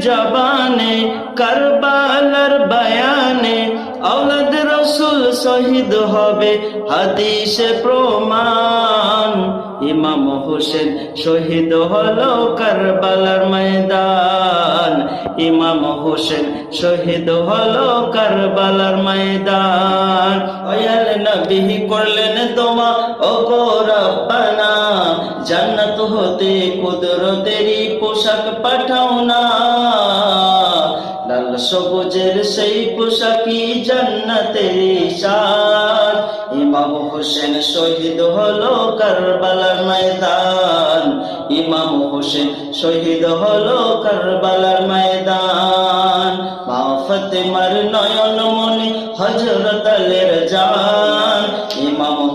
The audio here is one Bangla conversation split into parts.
জবানে, কারবালার বয়ানে, আওলাদ রসুল শহীদ হবে হাদিসে প্রমাণ। ইমাম হোসেন শহীদ হলো কারবালার ময়দান। ইমাম হোসেন শহীদ হলো কারবালার ময়দান। অয়াল নবী করলেন তোমা ও গো রব্বানা। জান্নাত হতে কুদরতেরই পোশাক পাঠাও না। লাল সবুজের সেই পোশাকি জান্নাতের শান ইমাম হোসেন শহীদ হলো কারবালার ময়দান। ইমাম হোসেন শহীদ হলো কারবালার ময়দান। মা ফতেমার নয়ন মনে হজরত আলের জান।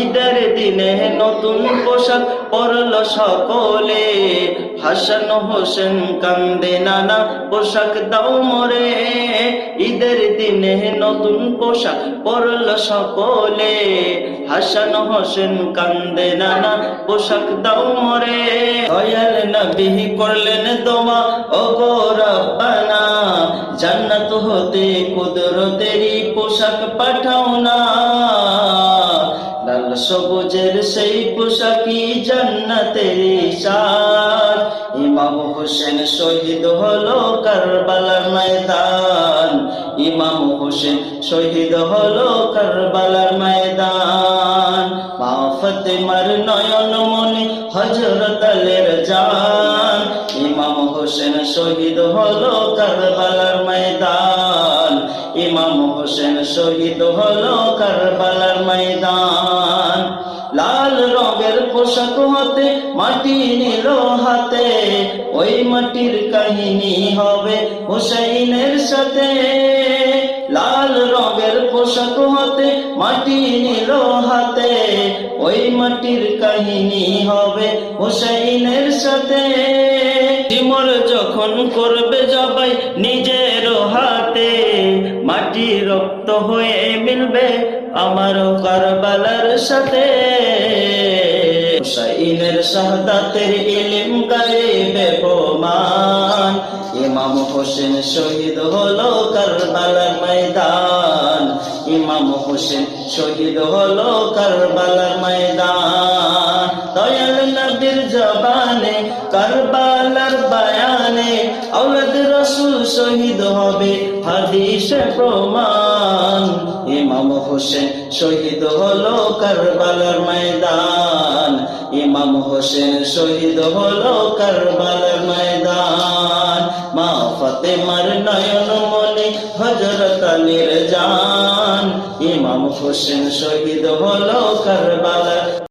ঈদের দিনে নতুন পোশাক পরল সকলে। হাসান হোসেন কান্দে নানা পোশাক দাও মরে। ঈদের দিনে নতুন পোশাক পরল সকলে। হাসান হোসেন কান্দে নানা পোশাক দাও মরে। দয়াল নবী করলেন দোয়া ও গো জান্নাত হতে কুদরতেরই পোশাক পাঠাও না। লাল সবুজের সেই পোশাকি জান্নাতের সার ইমাম হোসেন শহীদ হলো কারবালার ময়দান। ইমাম হোসেন শহীদ হলো কারবালার ময়দান। মা ফতেমার নয়ন মনে হজরত আলের জান। ইমাম হোসেন শহীদ হলো কারবালার ময়দান। ইমাম হোসেন শহীদ হলো কারবালার ময়দান। পোশাক হতে, মাটি নিল হাতে, ওই মাটির কাহিনী হবে হুসাইনের সাথে। লাল রঙের পোশাক হতে, মাটি নিল হাতে, ওই মাটির কাহিনী হবে হুসাইনের সাথে। তিমর যখন করবে জবাই নিজের হাতে, মাটি রক্ত হয়ে মিলবে আমারও কারবালার সাথে। হুসাইনের শাহাদাতের ইলিম গাইবে প্রমাণ। ইমাম হোসেন শহীদ হলো কারবালার ময়দান। ইমাম হোসেন শহীদ হলো কারবালার ময়দান। দয়াল নবীর জবানে, কারবালার বায়ানে আওলাদ রসুল শহীদ হবে হাদিসে প্রমাণ। ইমাম হোসেন শহীদ হলো কারবালার ময়দান। ইমাম হোসেন শহীদ হলো কারবালার ময়দান। মা ফতেমার নয়ন মনে হজরত আলীর ইমাম হোসেন শহীদ হলো কারবালার।